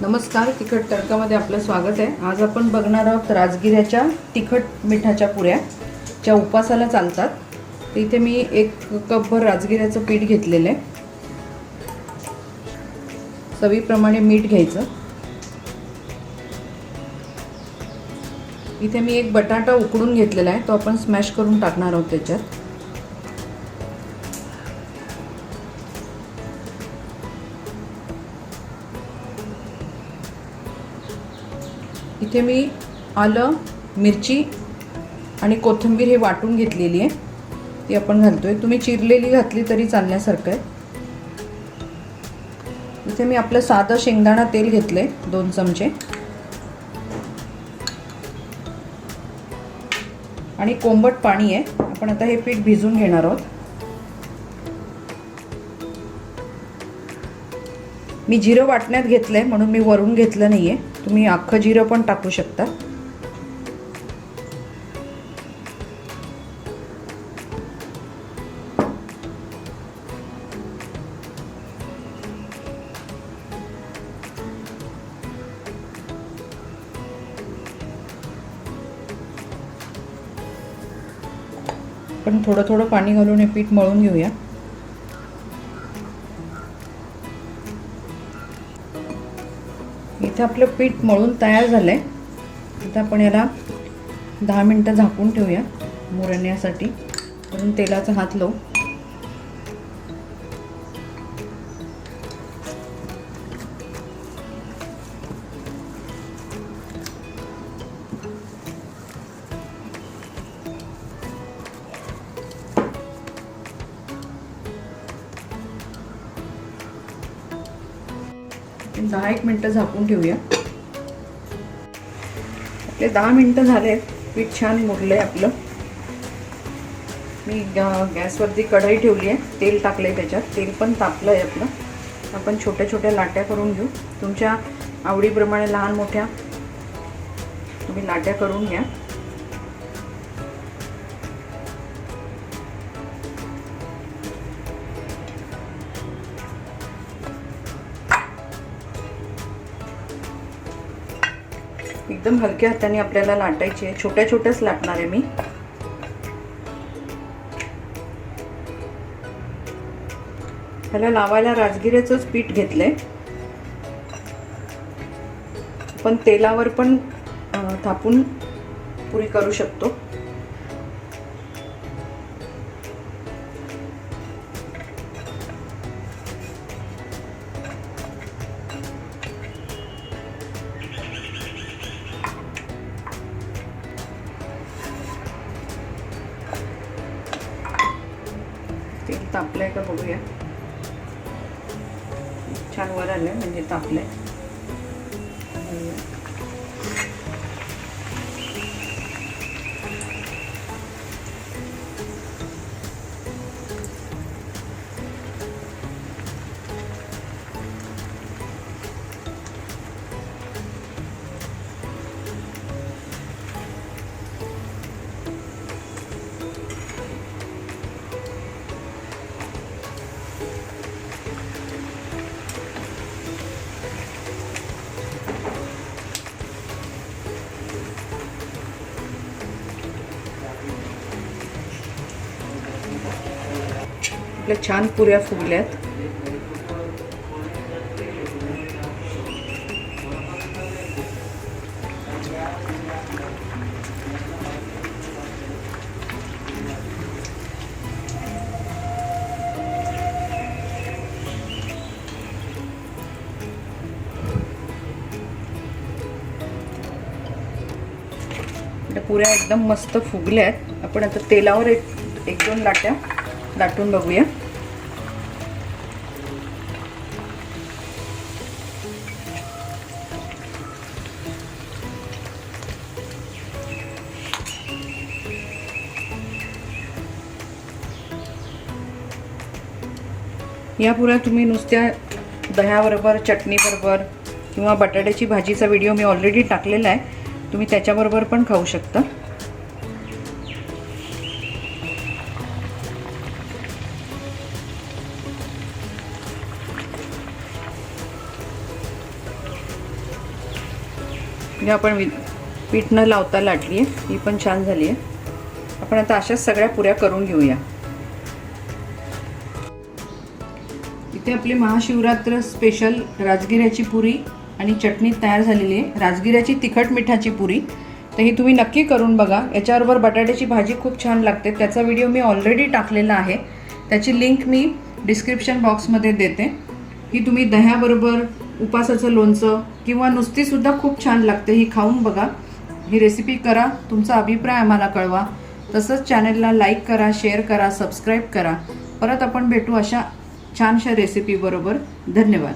नमस्कार तिखट तडकामध्ये आपलं स्वागत आहे. आज आपण बघणार आहोत राजगिऱ्याच्या तिखट मिठाच्या पुऱ्या. ज्या उपासाला चालतात. तर इथे मी एक कपभर राजगिऱ्याचं पीठ घेतलेलं आहे. चवीप्रमाणे मीठ घ्यायचं. इथे मी एक बटाटा उकडून घेतलेला आहे. तो आपण स्मॅश करून टाकणार आहोत त्याच्यात. इथे मी आलं मिरची आणि कोथिंबीर हे वाटून घेतलेली आहे. ती आपण घालतो आहे तुम्ही चिरलेली घातली तरी चालण्यासारखं आहे. इथे मी आपलं साधं शेंगदाणा तेल घेतलं आहे दोन चमचे. आणि कोंबट पाणी आहे. आपण आता हे पीठ भिजून घेणार आहोत. मी जिरं वाटण्यात घेतलं आहे म्हणून मी वरून घेतलं नाही आहे तुम्ही अख्खं जिरं पण टाकू शकता. पण थोडं थोडं पाणी घालून हे पीठ मळून घेऊया. इथे आपलं पीठ मळून तयार झालं आहे आता आपण याला दहा मिनटं झाकून ठेवूया. मुरण्यासाठी. म्हणून तेलाचा हात लावू. दहा एक मिनटं झाकून ठेवूया. आपले दहा मिनटं झाले पीठ छान मुरलंय आपलं. मी गॅसवरती कढई ठेवली आहे. तेल टाकलंय त्याच्यात. तेल पण तापलं आहे आपलं. आपण छोट्या छोट्या लाट्या करून घेऊ. तुमच्या आवडीप्रमाणे लहान मोठ्या तुम्ही लाट्या करून घ्या. एकदम हलक्या हाताने आपल्याला लाटायचे छोट्या छोट्याच लाटणार आहे मी. ह्याला लावायला राजगिऱ्याचंच पीठ घेतलंय. पण तेलावर पण थापून पुरी करू शकतो. तापलं आहे का बघूया. छान वर आलं म्हणजे तापलं आहे आपल्या छान पुऱ्या फुगल्यात. पुऱ्या एकदम मस्त फुगल्या आहेत आपण आता तेलावर एक एक दोन लाट्या. दाटून बघूया. या पुऱ्या तुम्ही नुसत्या दह्याबरोबर चटणीबरोबर किंवा बटाट्याची भाजीचा व्हिडिओ मी ऑलरेडी टाकलेला आहे. तुम्ही त्याच्याबरोबर पण खाऊ शकता. म्हणजे आपण वि पीठ न लावता लाटली आहे ही पण छान झाली आहे आपण आता अशाच सगळ्या पुऱ्या करून घेऊया. इथे आपली महाशिवरात्र स्पेशल राजगिऱ्याची पुरी आणि चटणी तयार झालेली आहे राजगिऱ्याची तिखट मिठाची पुरी. तर ही तुम्ही नक्की करून बघा. याच्याबरोबर बटाट्याची भाजी खूप छान लागते. त्याचा व्हिडिओ मी ऑलरेडी टाकलेला आहे. त्याची लिंक मी डिस्क्रिप्शन बॉक्समध्ये देते. ही तुम्ही दह्याबरोबर उपासाचं लोणचं किंवा नुसतीसुद्धा खूप छान लागते ही खाऊन बघा. ही रेसिपी करा तुमचा अभिप्राय आम्हाला कळवा. तसंच चॅनलला लाईक करा शेअर करा सबस्क्राईब करा. परत आपण भेटू अशा छानशा रेसिपीबरोबर धन्यवाद.